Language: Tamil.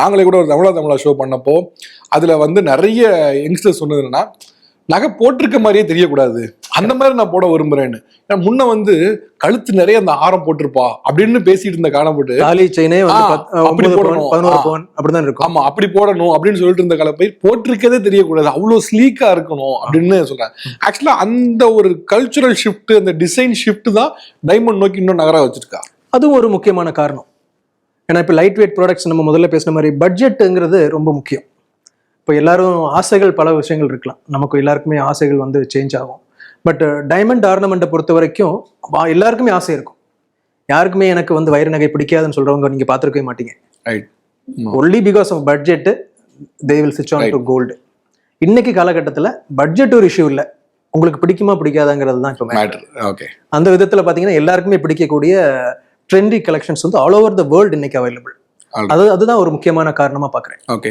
நாங்களே கூட ஒரு தமிழா தமிழா ஷோ பண்ணப்போ அதுல வந்து நிறைய யங்ஸ்டர்ஸ் சொன்னது என்னன்னா நகை போட்டிருக்க மாதிரியே தெரியக்கூடாது. அந்த மாதிரி நான் போட விரும்புறேன்னு. ஏன்னா முன்ன வந்து கழுத்து நிறைய அந்த ஆரம் போட்டிருப்பா அப்படின்னு பேசிட்டு இருந்த காணப்பட்டு தாலி செயினே அப்படி போடணும். அப்படிதான் இருக்கும். ஆமா அப்படி போடணும் அப்படின்னு சொல்லிட்டு இருந்த கால போய் போட்டிருக்கதே தெரியக்கூடாது. அவ்வளவு ஸ்லீக்கா இருக்கணும் அப்படின்னு சொல்றேன். ஆக்சுவலா அந்த ஒரு கல்ச்சுரல் ஷிஃப்ட் அந்த டிசைன் ஷிஃப்ட் தான் டைமண்ட் நோக்கி இன்னும் நகர வச்சிருக்கா. அதுவும் ஒரு முக்கியமான காரணம். ஏன்னா இப்போ லைட் வெயிட் ப்ராடக்ட்ஸ் நம்ம முதல்ல பேசின மாதிரி பட்ஜெட்டுங்கிறது ரொம்ப முக்கியம். இப்போ எல்லாரும் ஆசைகள் பல விஷயங்கள் இருக்கலாம். நமக்கு எல்லாருக்குமே ஆசைகள் வந்து சேஞ்ச் ஆகும். பட் டைமண்ட் ஆர்னமெண்ட்டை பொறுத்த வரைக்கும் எல்லாருக்குமே ஆசை இருக்கும். யாருக்குமே எனக்கு வந்து வைர நகை பிடிக்காதுன்னு சொல்றவங்க நீங்க பார்த்துருக்கவே மாட்டீங்க. Right only because of budget they will switch on to gold இன்னைக்கு காலகட்டத்தில் பட்ஜெட் ஒரு இஷ்யூ இல்லை. உங்களுக்கு பிடிக்குமா பிடிக்காதாங்கிறது தான் இப்போ ஓகே அந்த விதத்துல பாத்தீங்கன்னா எல்லாருக்குமே பிடிக்கக்கூடிய ட்ரெண்டி கலெக்ஷன்ஸ் வந்து ஆல் ஓவர் த வேர்ல்டு இன்னைக்கு அவைலபிள். அது அதுதான் ஒரு முக்கியமான காரணமா பாக்குறேன். ஓகே